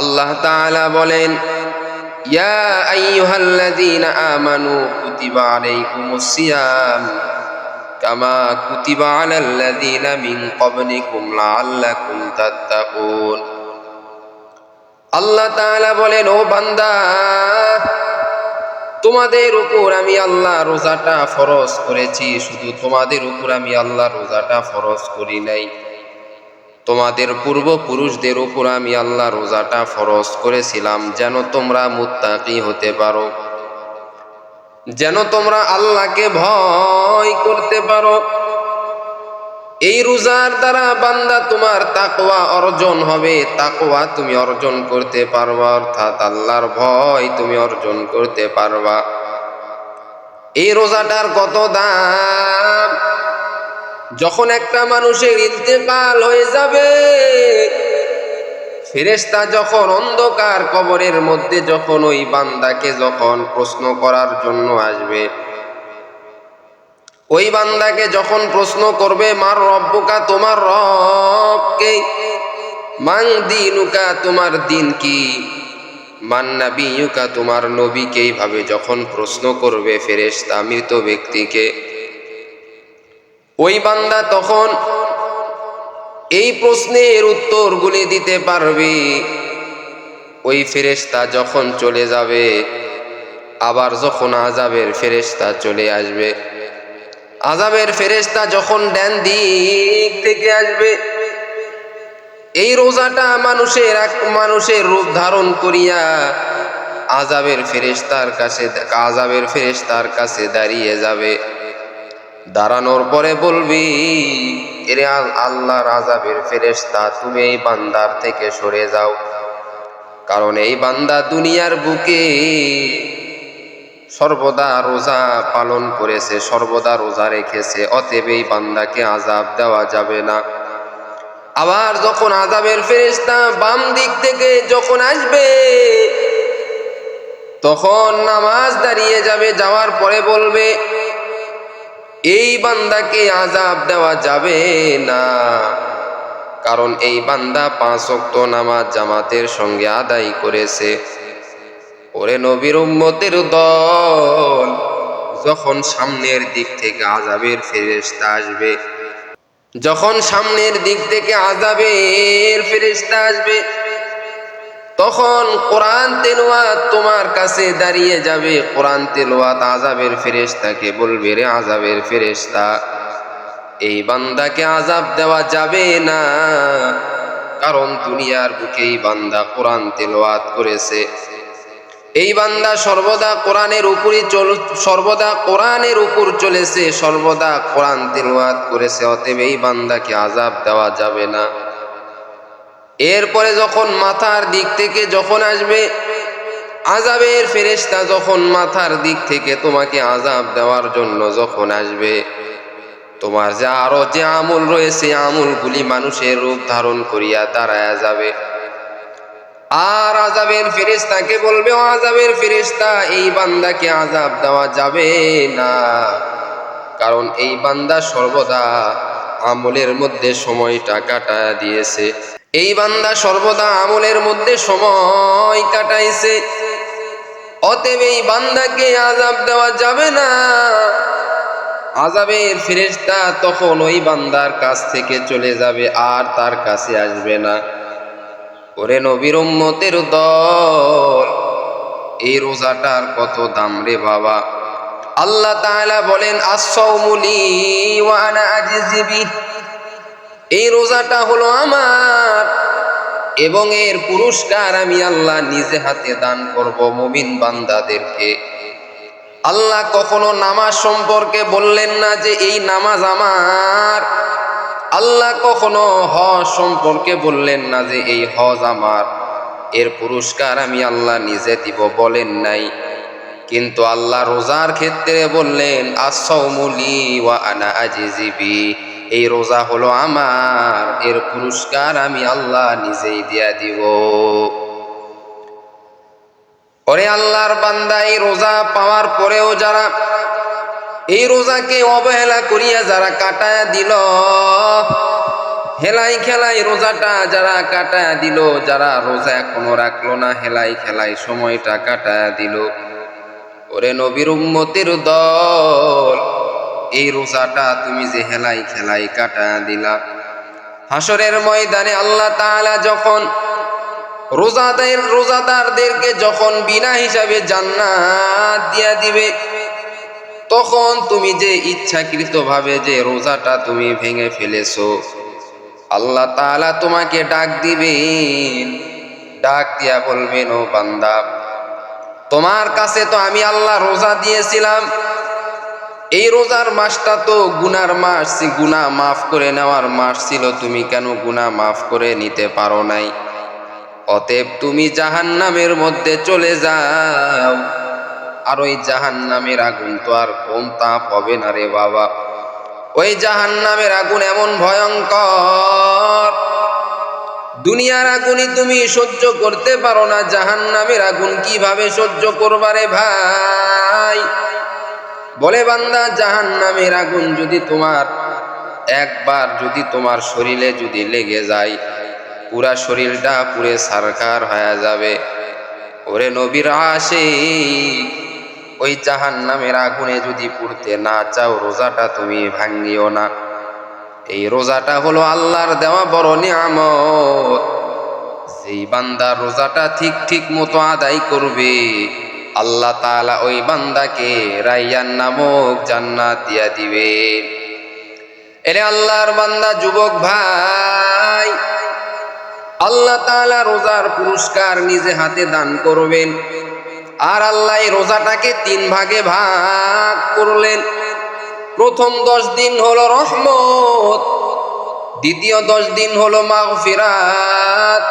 আল্লাহ তাআলা বলেন, ইয়া আমানু কামা আল্লাহ তাআলা বলেন, ও বান্দা, তোমাদের উপর আমি আল্লাহ রোজাটা ফরজ করেছি, শুধু তোমাদের উপর আমি আল্লাহ রোজাটা ফরজ করি নাই। তোমাদের পূর্বপুরুষদের উপর আমি আল্লাহ রোজাটা ফরজ করেছিলাম, যেন তোমরা মুত্তাকি হতে পারো। যেন তোমরা আল্লাহকে ভয় করতে পারো। এই রোজার দ্বারা বান্দা তোমার তাকওয়া অর্জন হবে, তাকওয়া তুমি অর্জন করতে পারবা, অর্থাৎ আল্লাহর ভয় তুমি অর্জন করতে পারবা। এই রোজাটার কত দাম? যখন একটা মানুষের ইন্তেকাল হয়ে যাবে, ফেরেশতা যখন অন্ধকার কবরের মধ্যে যখন ওই বান্দাকে যখন প্রশ্ন করার জন্য আসবে, ওই বান্দাকে যখন প্রশ্ন করবে, মার রব্বুকা, তোমার রবকে মান দিনুকা, তোমার দিন কি? মান নাবিয়ুকা, তোমার নবীকে? এইভাবে যখন প্রশ্ন করবে ফেরেশতা মৃত ব্যক্তিকে ওই বান্দা তখন এই প্রশ্নের উত্তরগুলি দিতে পারবে। ওই ফেরেশতা যখন চলে যাবে, আবার যখন আজাবের ফেরেশতা চলে আসবে আজাবের ফেরেশতা যখন ড্যান দিক থেকে আসবে, এই রোজাটা মানুষের এক, মানুষের রূপ ধারণ করিয়া আজাবের ফেরেশতার কাছে আজাবের ফেরেশতার কাছে দাঁড়িয়ে যাবে। দাঁড়ানোর পরে বলবি, এরে আল্লাহ আজাবের ফেরেশতা, তুমি এই বান্দার থেকে সরে যাও। কারণ এই বান্দা দুনিয়ার বুকে সর্বদা রোজা পালন করেছে, সর্বদা রোজা রেখেছে, অতএব এই বান্দাকে আজাব দেওয়া যাবে না। আবার যখন আজাবের ফেরেশতা বাম দিক থেকে যখন আসবে, তখন নামাজ দাঁড়িয়ে যাবে, যাওয়ার পরে বলবে এই বান্দাকে আজাব দেওয়া যাবে না। কারণ এই বান্দা পাঁচ অক্ত নামাজ জামাতের সঙ্গে আদায় করেছে। ওরে নবীর উম্মতের দল যখন সামনের দিক থেকে আজাবের ফেরেশতা আসবে, যখন সামনের দিক থেকে আজাবের ফেরেশতা আসবে তখন কোরআন তেলোয়াত তোমার কাছে দাঁড়িয়ে যাবে। কোরআন তেলোয়াত আজাবের ফেরেশতাকে বলবে, রে আজাবের ফেরেশতা, এই বান্দাকে আজাব দেওয়া যাবে না। কারণ দুনিয়ার বুকে এই বান্দা কোরআন তেলোয়াত করেছে। এই বান্দা সর্বদা কোরআনের উপরই চল, সর্বদা কোরআনের উপর চলেছে, সর্বদা কোরআন তেলোয়াত করেছে, অতএব এই বান্দাকে আজাব দেওয়া যাবে না। এরপরে যখন মাথার দিক থেকে যখন আসবে আজাবের ফেরেশতা যখন মাথার দিক থেকে তোমাকে আজাব দেওয়ার জন্য যখন আসবে, তোমার যে আরও যে আমল রয়েছে, আমলগুলি মানুষের রূপ ধারণ করিয়া দাঁড়ায়া যাবে। আর আজাবের ফেরেশতাকে বলবে, ও আজাবের ফেরেশতা, এই বান্দাকে আজাব দেওয়া যাবে না। কারণ এই বান্দা সর্বদা আমলের মধ্যে সময়টা কাটায়া দিয়েছে। এই বান্দা সর্বদা আমলের মধ্যে সময় কাটাইছে। অতএব এই বান্দাকে আজাব দেওয়া যাবে না। আজাবের ফেরেশতা তখন ওই বান্দার কাছ থেকে চলে যাবে, আর তার কাছে আসবে না। ওরে নবীর উম্মতের দল, এই রোজাটার কত দাম রে বাবা। আল্লাহ তাআলা বলেন আসাউমুলি ওয়া আনা আজিজিবি এই রোজাটা হলো আমার। এবং এর পুরস্কার আমি আল্লাহ নিজে হাতে দান করব মুমিন বান্দাদেরকে। আল্লাহ কখনো নামাজ সম্পর্কে বললেন না যে এই নামাজ আমার। আল্লাহ কখনো হজ সম্পর্কে বললেন না যে এই হজ আমার। এর পুরস্কার আমি আল্লাহ নিজে দিব বলেন নাই। কিন্তু আল্লাহ রোজার ক্ষেত্রে বললেন আসৌমুলি ওয়া আনা আজিজিবি এই রোজা হলো আমার, এর পুরস্কার আমি আল্লাহ নিজেই দিয়া দিব। ওরে আল্লাহর বান্দা, এই রোজা পাওয়ার পরেও যারা এই রোজাকে অবহেলা করিয়া যারা কাটায় দিল, হেলাই খেলাই রোজাটা যারা কাটায় দিল, যারা রোজা এখনও রাখল না, হেলাই খেলাই সময়টা কাটায় দিল। ওরে নবীর উম্মতির দল এই রোজাটা তুমি যে হেলাই খেলাই কাটায় দিলা। হাসরের ময়দানে আল্লাহ তাআলা যখন রোজাদের রোজাদারদেরকে যখন বিনা হিসাবে জান্নাত দিয়া দিবে, তখন তুমি যে ইচ্ছাকৃতভাবে যে রোজাটা তুমি ভেঙে ফেলেছো, আল্লাহ তাআলা তোমাকে ডাক দিবেন। ডাক দিয়া বলবেন, ও বান্দা, তোমার কাছে তো আমি আল্লাহ রোজা দিয়েছিলাম এই রোজার মাসটা তো গুনার মাস গুনাহ মাফ করে নেওয়ার মাস ছিল, তুমি কেন গুনাহ মাফ করে নিতে পারো নাই? অতএব তুমি জাহান্নামের মধ্যে চলে যাও। আর ওই জাহান্নামের আগুন তো আর কম তাপ হবে না রে বাবা। ওই জাহান্নামের আগুন এমন ভয়ঙ্কর। দুনিয়ার আগুনই তুমি সহ্য করতে পারো না, জাহান্নামের আগুন কীভাবে সহ্য করবারে ভাই? বলে বান্দা, জাহান্নামের আগুন যদি তোমার, একবার যদি তোমার শরীরে যদি লেগে যায়, পুরা শরীরটা পুরে সারকার হয়ে যাবে। ওরে নবীর আসে ওই জাহান নামের আগুনে যদি পুড়তে না চাও, রোজাটা তুমি ভাঙ্গিও না। এই রোজাটা হলো আল্লাহর দেওয়া বড় নিয়ামত। যেই বান্দা রোজাটা ঠিক ঠিক মতো আদায় করবে আল্লাহ তাআলা ওই বান্দাকে রাইয়ান নামক জান্নাত দিয়া দিবে। এরে আল্লাহর বান্দা যুবক ভাই, আল্লাহ তাআলা রোজার পুরস্কার নিজে হাতে দান করবেন আর আল্লাহ এই রোজাটাকে তিন ভাগে ভাগ করলেন। প্রথম দশ দিন হলো রহমত, দ্বিতীয় দশ দিন হলো মাগফিরাত,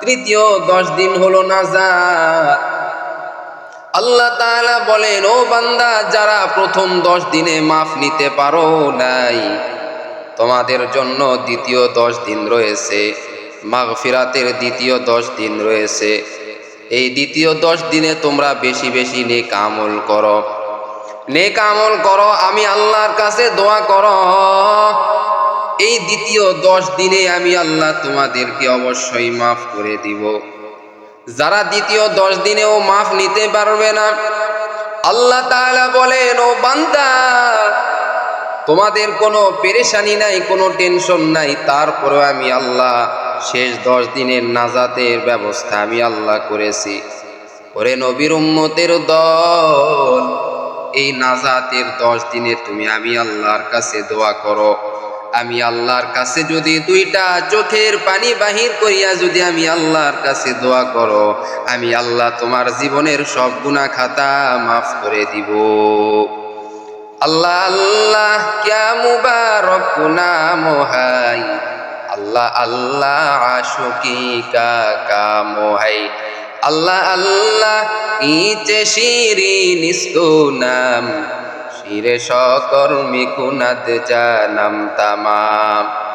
তৃতীয় দশ দিন হলো নাজাত। আল্লাহ তাআলা বলেন, ও বান্দা, যারা প্রথম দশ দিনে মাফ নিতে পারো নাই, তোমাদের জন্য দ্বিতীয় দশ দিন রয়েছে, মাগফিরাতের দ্বিতীয় দশ দিন রয়েছে। এই দ্বিতীয় দশ দিনে তোমরা বেশি বেশি নেক আমল করো। নেক আমল করো, আমি আল্লাহর কাছে দোয়া করো। এই দ্বিতীয় দশ দিনে আমি আল্লাহ তোমাদেরকে অবশ্যই মাফ করে দিব। যারা দ্বিতীয় দশ দিনেও মাফ নিতে পারবে না, আল্লাহ তাআলা বলেন, ও বান্দা, তোমাদের কোনো পেরেশানি নাই, কোনো টেনশন নাই, তারপরেও আমি আল্লাহ শেষ দশ দিনের নাজাতের ব্যবস্থা আমি আল্লাহ করেছি। ওরে নবীর উম্মতের দল, এই নাজাতের দশ দিনে তুমি আমি আল্লাহর কাছে দোয়া করো। আমি আল্লাহর কাছে যদি দুইটা চোখের পানি বাহির করিয়া যদি আমি আল্লাহর কাছে দোয়া করো, আমি আল্লাহ তোমার জীবনের সব গুণা খাতা মাফ করে দিব। আল্লাহ আল্লাহ, ক্যা মুবারক নাম আল্লাহ আল্লাহ, আশুকি কা কাম হাই আল্লাহ আল্লাহ, ইচে শিরি নিস্তু নাম। শিরে সকর্মী কুনাদ জানাম তামাম।